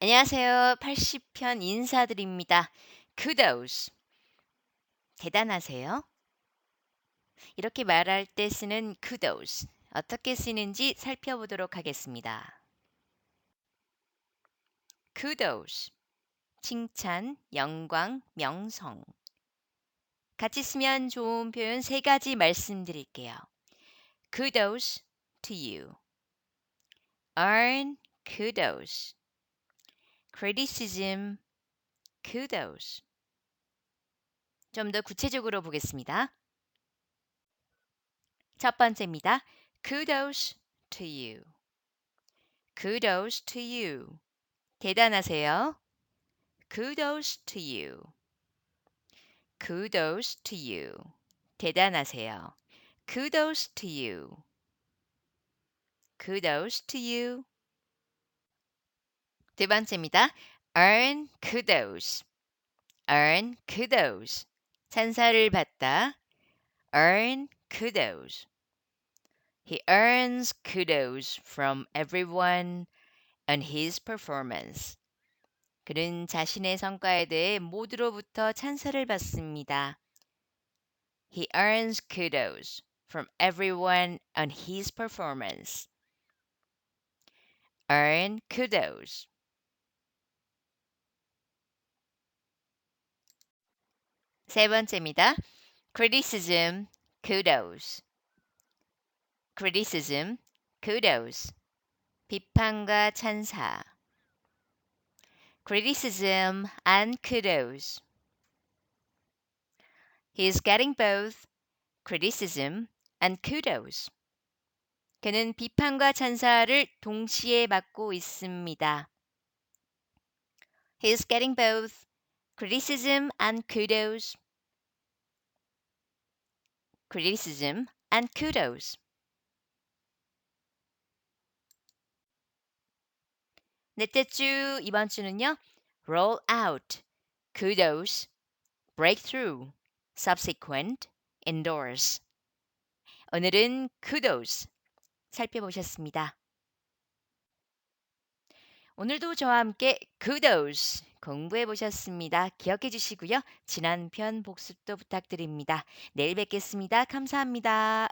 안녕하세요. 80편 인사드립니다. kudos. 대단하세요. 이렇게 말할 때 쓰는 kudos. 어떻게 쓰는지 살펴보도록 하겠습니다. kudos. 칭찬, 영광, 명성. 같이 쓰면 좋은 표현 세 가지 말씀드릴게요. kudos to you. earn kudos. Criticism, kudos. 좀 더 구체적으로 보겠습니다. 첫 번째입니다. kudos to you. kudos to you. 대단하세요. kudos to you. kudos to you. 대단하세요. kudos to you. kudos to you. 두 번째입니다. earn kudos. earn kudos. 찬사를 받다. earn kudos. He earns kudos from everyone on his performance. 그는 자신의 성과에 대해 모두로부터 찬사를 받습니다. He earns kudos from everyone on his performance. earn kudos. 세 번째입니다. criticism, kudos. criticism, kudos. 비판과 찬사. criticism and kudos. He is getting both criticism and kudos. 그는 비판과 찬사를 동시에 받고 있습니다. He is getting both criticism and kudos. criticism and kudos. 넷째 주 이번 주는요. roll out, kudos, breakthrough, subsequent, endorse. 오늘은 kudos 살펴보셨습니다. 오늘도 저와 함께 kudos 공부해 보셨습니다. 기억해 주시고요. 지난 편 복습도 부탁드립니다. 내일 뵙겠습니다. 감사합니다.